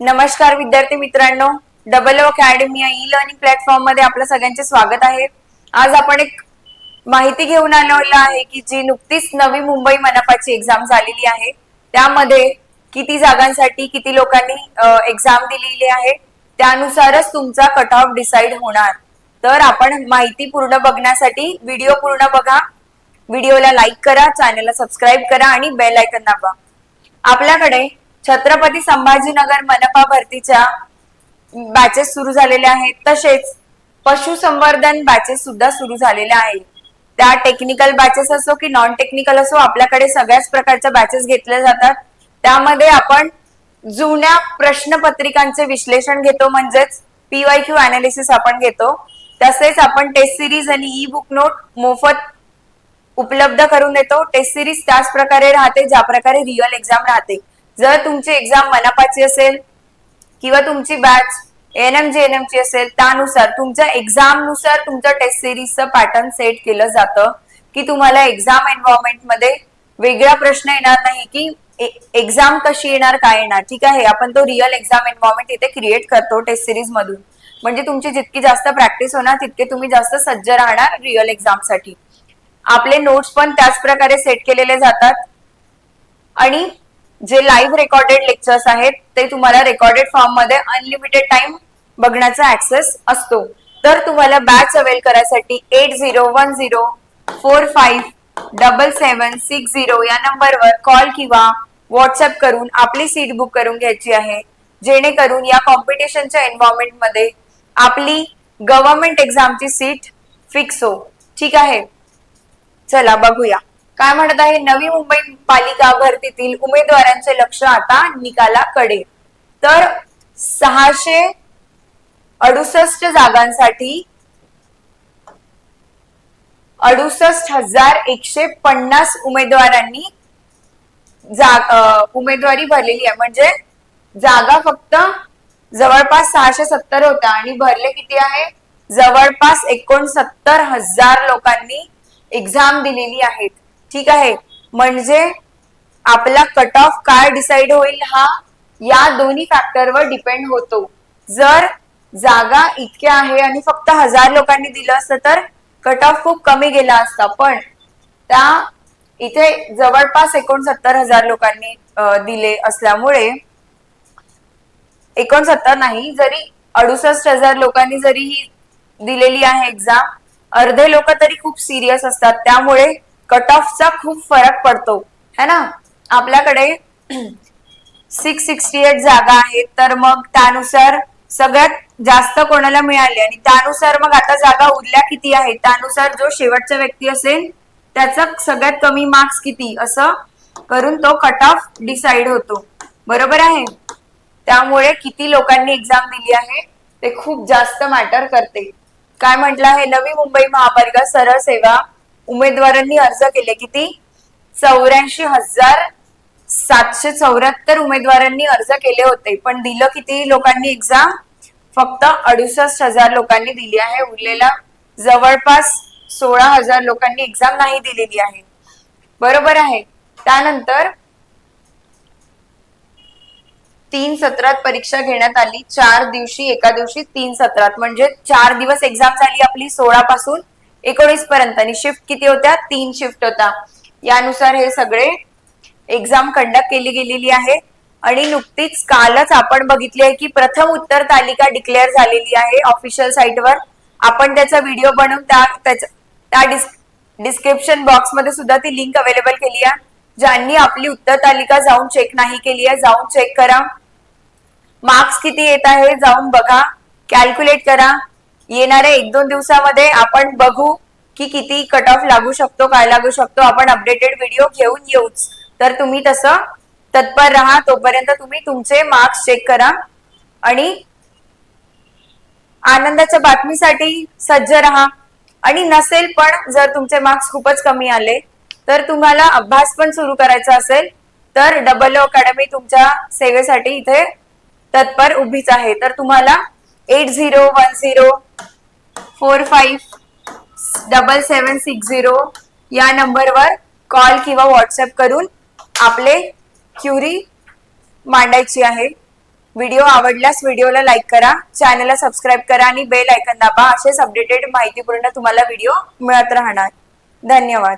नमस्कार विद्यार्थी मित्रांनो. डबल ओ अकॅडमी या ई लर्निंग प्लॅटफॉर्ममध्ये आपलं सगळ्यांचे स्वागत आहे. आज आपण एक माहिती घेऊन आलेलो आहे की जी नुकतीच नवी मुंबई मनपाची एक्झाम झालेली आहे. त्यामध्ये किती जागांसाठी किती लोकांनी एक्झाम दिलेली आहे त्यानुसारच तुमचा कट ऑफ डिसाईड होणार. तर आपण माहिती पूर्ण बघण्यासाठी व्हिडिओ पूर्ण बघा. व्हिडिओला लाईक करा चॅनलला सबस्क्राईब करा आणि बेल आयकन दाबा. आपल्याकडे छत्रपती संभाजीनगर मनपा भरतीच्या बॅचेस सुरू झालेल्या आहेत. तसेच पशुसंवर्धन बॅचेस सुद्धा सुरू झालेल्या आहेत. त्या टेक्निकल बॅचेस असो की नॉन टेक्निकल असो आपल्याकडे सगळ्याच प्रकारच्या बॅचेस घेतल्या जातात. त्यामध्ये आपण जुन्या प्रश्नपत्रिकांचे विश्लेषण घेतो म्हणजेच पीवाय क्यू अनालिसिस आपण घेतो. तसेच आपण टेस्ट सिरीज आणि ई बुक नोट मोफत उपलब्ध करून देतो. टेस्ट सिरीज त्याच प्रकारे राहते ज्या प्रकारे रिअल एक्झाम राहते. जर तुमची एक्झाम मनापाची असेल किंवा तुमची batch N M G N M ची असेल त्यानुसार तुमच्या एक्झामनुसार तुमचं टेस्ट सिरीजचं पॅटर्न सेट केलं जातं की तुम्हाला एक्झाम एन्व्हायरमेंटमध्ये वेगळा प्रश्न येणार नाही की एक्झाम कशी येणार काय येणार. ठीक आहे आपण तो रिअल एक्झाम एन्व्हायरमेंट इथे क्रिएट करतो टेस्ट सिरीज मधून. म्हणजे तुमची जितकी जास्त प्रॅक्टिस होणार तितके तुम्ही जास्त सज्ज राहणार रिअल एक्झामसाठी. आपले नोट्स पण त्याच प्रकारे सेट केलेले जातात. आणि जे लाईव्ह रेकॉर्डेड लेक्चर्स आहेत ते तुम्हाला रेकॉर्डेड फॉर्ममध्ये अनलिमिटेड टाइम बघण्याचा ऍक्सेस असतो. तर तुम्हाला बॅच अवेल करायसाठी eight zero one zero four five double seven six zero या नंबरवर कॉल किंवा व्हॉट्सअप करून आपली सीट बुक करून घ्यायची आहे. जेणेकरून या कॉम्पिटिशनच्या एन्व्हायरमेंटमध्ये आपली गव्हर्नमेंट एक्झामची सीट फिक्स हो. ठीक आहे? चला बघूया. काय म्हणत आहे? नवी मुंबई पालिका भरतीतील उमेदवारांचे लक्ष आता निकालाकडे तर सहाशे अडुसष्ट जागांसाठी अडुसष्ट हजार एकशे पन्नास उमेदवारांनी जाग उमेदवारी भरलेली आहे. म्हणजे जागा फक्त जवळपास सहाशे सत्तर होत्या आणि भरले किती आहे? जवळपास एकोणसत्तर हजार लोकांनी एक्झाम दिलेली आहेत. ठीक आहे. म्हणजे आपला कट ऑफ काय डिसाईड होईल हा? या दोन्ही फॅक्टरवर डिपेंड होतो. जर जागा इतक्या आहे आणि फक्त हजार लोकांनी दिलं असतं तर कट ऑफ खूप कमी गेला असता. पण त्या इथे जवळपास एकोणसत्तर हजार लोकांनी दिले असल्यामुळे एकोणसत्तर नाही जरी अडुसष्ट हजार लोकांनी जरी ही दिलेली आहे एक्झाम अर्धे लोक तरी खूप सिरियस असतात. त्यामुळे कट ऑफचा खूप फरक पडतो. है ना? आपल्याकडे सिक्स सिक्स्टी एट जागा आहेत. तर मग त्यानुसार सगळ्यात जास्त कोणाला मिळाली आणि त्यानुसार मग आता जागा उरल्या किती आहेत? त्यानुसार जो शेवटचा व्यक्ती असेल त्याचा सगळ्यात कमी मार्क्स किती? असं करून तो कट ऑफ डिसाइड होतो. बरोबर आहे? त्यामुळे किती लोकांनी एक्झाम दिली आहे ते खूप जास्त मॅटर करते. काय म्हटलं आहे? नवी मुंबई महापालिका सरळ सेवा उमेदवारांनी अर्ज केले किती? चौऱ्याऐंशी हजार सातशे चौऱ्याहत्तर उमेदवारांनी अर्ज केले होते. पण दिलं किती लोकांनी एक्झाम फक्त अडुसष्ट हजार लोकांनी दिली आहे. उरलेला जवळपास सोळा हजार लोकांनी एक्झाम नाही दिलेली आहे. बरोबर आहे. त्यानंतर तीन सत्रात परीक्षा घेण्यात आली. चार दिवशी एका दिवशी तीन सत्रात. म्हणजे चार दिवस एक्झाम झाली आपली सोळा पासून एकोणीस पर्यंत. आणि शिफ्ट किती होत्या? तीन शिफ्ट होता. यानुसार हे सगळे एक्झाम कंडक्ट केली गेलेली आहे. आणि नुकतीच कालच आपण बघितली आहे की प्रथम उत्तर तालिका डिक्लेअर झालेली आहे ऑफिशियल साईटवर आपण त्याचा व्हिडिओ बनवून त्या त्या डिस्क्रिप्शन बॉक्समध्ये सुद्धा ती लिंक अवेलेबल केली आहे. ज्यांनी आपली उत्तर तालिका जाऊन चेक नाही केली आहे जाऊन चेक करा. मार्क्स किती येत आहे जाऊन बघा. कॅल्क्युलेट करा. येणाऱ्या एक दोन दिवसामध्ये आपण बघू की किती कट ऑफ लागू शकतो काय लागू शकतो. आपण अपडेटेड व्हिडिओ घेऊन येऊच. तर तुम्ही तसं तत्पर राहा तोपर्यंत तुम्ही तुमचे मार्क्स चेक करा. आणि आनंदाच्या बातमीसाठी सज्ज राहा. आणि नसेल पण जर तुमचे मार्क्स खूपच कमी आले तर तुम्हाला अभ्यास पण सुरू करायचा असेल तर डबल अकॅडमी तुमच्या सेवेसाठी इथे तत्पर उभीच आहे. तर तुम्हाला eight zero one zero four five double seven six zero या नंबरवर कॉल किंवा व्हॉट्सअप करून आपले क्युरी मांडायची आहे. व्हिडिओ आवडल्यास व्हिडिओला लाईक करा चॅनलला सबस्क्राईब करा आणि बेल आयकन दाबा. असेच अपडेटेड माहितीपूर्ण तुम्हाला व्हिडिओ मिळत राहणार. धन्यवाद.